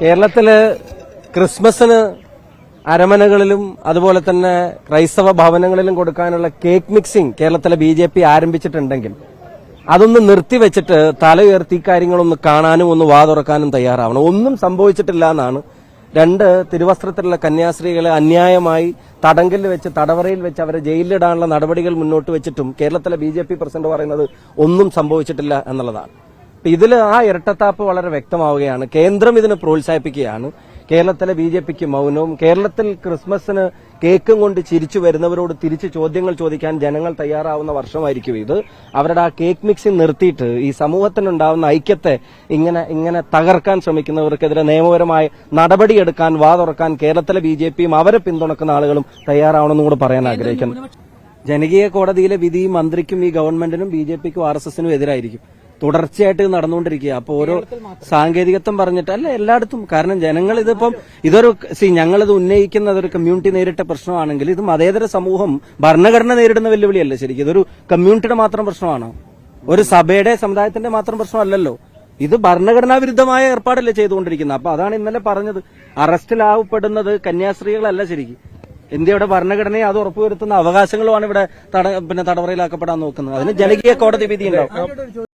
കേരളത്തിൽ ക്രിസ്മസിന് അരമനകളിലും അതുപോലെ തന്നെ ക്രൈസ്തവ ഭവനങ്ങളിലും കൊടുക്കാനുള്ള കേക്ക് മിക്സിംഗ് കേരളത്തിലെ ബി ജെ പി ആരംഭിച്ചിട്ടുണ്ടെങ്കിൽ അതൊന്ന് നിർത്തിവെച്ചിട്ട് തല ഉയർത്തി കാര്യങ്ങളൊന്ന് കാണാനും ഒന്ന് വാതുറക്കാനും തയ്യാറാവണം. ഒന്നും സംഭവിച്ചിട്ടില്ല എന്നാണ് രണ്ട് തിരുവസ്ത്രത്തിലുള്ള കന്യാസ്ത്രീകളെ അന്യായമായി തടങ്കിൽ വെച്ച് തടവറയിൽ വെച്ച് അവരെ ജയിലിലിടാനുള്ള നടപടികൾ മുന്നോട്ട് വെച്ചിട്ടും കേരളത്തിലെ ബി പ്രസിഡന്റ് പറയുന്നത് ഒന്നും സംഭവിച്ചിട്ടില്ല എന്നുള്ളതാണ്. ഇതിൽ ആ ഇരട്ടത്താപ്പ് വളരെ വ്യക്തമാവുകയാണ്. കേന്ദ്രം ഇതിനെ പ്രോത്സാഹിപ്പിക്കുകയാണ്. കേരളത്തിലെ ബി ജെ പിക്ക് മൗനവും കേരളത്തിൽ ക്രിസ്മസിന് കേക്കും കൊണ്ട് ചിരിച്ചു വരുന്നവരോട് തിരിച്ച് ചോദ്യങ്ങൾ ചോദിക്കാൻ ജനങ്ങൾ തയ്യാറാവുന്ന വർഷമായിരിക്കും ഇത്. അവരുടെ ആ കേക്ക് മിക്സിംഗ് നിർത്തിയിട്ട് ഈ സമൂഹത്തിനുണ്ടാവുന്ന ഐക്യത്തെ ഇങ്ങനെ ഇങ്ങനെ തകർക്കാൻ ശ്രമിക്കുന്നവർക്കെതിരെ നിയമപരമായ നടപടിയെടുക്കാൻ വാതുറക്കാൻ കേരളത്തിലെ ബി ജെ പിയും അവരെ പിന്തുണക്കുന്ന ആളുകളും തയ്യാറാവണമെന്നും കൂടെ പറയാൻ ആഗ്രഹിക്കുന്നു. ജനകീയ കോടതിയിലെ വിധി മന്ത്രിക്കും ഈ ഗവൺമെന്റിനും ബി ജെ പിക്കും ആർ എസ് എസിനും എതിരായിരിക്കും. തുടർച്ചയായിട്ട് നടന്നുകൊണ്ടിരിക്കുക. അപ്പൊ ഓരോ സാങ്കേതികത്വം പറഞ്ഞിട്ട് അല്ല എല്ലായിടത്തും. കാരണം ജനങ്ങൾ ഇതിപ്പം ഇതൊരു സി ഞങ്ങളിത് ഉന്നയിക്കുന്നത് ഒരു കമ്മ്യൂണിറ്റി നേരിട്ട പ്രശ്നമാണെങ്കിൽ ഇത് മതേതര സമൂഹം ഭരണഘടന നേരിടുന്ന വെല്ലുവിളിയല്ല ശരിക്കും. ഇതൊരു കമ്മ്യൂണിറ്റിയുടെ മാത്രം പ്രശ്നമാണോ? ഒരു സഭയുടെ സമുദായത്തിന്റെ മാത്രം പ്രശ്നമല്ലല്ലോ. ഇത് ഭരണഘടനാ വിരുദ്ധമായ ഏർപ്പാടല്ലേ ചെയ്തുകൊണ്ടിരിക്കുന്നത്. അപ്പൊ അതാണ് ഇന്നലെ പറഞ്ഞത്. അറസ്റ്റിലാവപ്പെടുന്നത് കന്യാസ്ത്രീകളല്ല ശരിക്കും. ഇന്ത്യയുടെ ഭരണഘടനയെ അത് ഉറപ്പുവരുത്തുന്ന അവകാശങ്ങളുമാണ് ഇവിടെ പിന്നെ തടവറയിലാക്കപ്പെടാൻ നോക്കുന്നത്. അതിന് ജനകീയ കോടതി വിധി ഉണ്ടാവും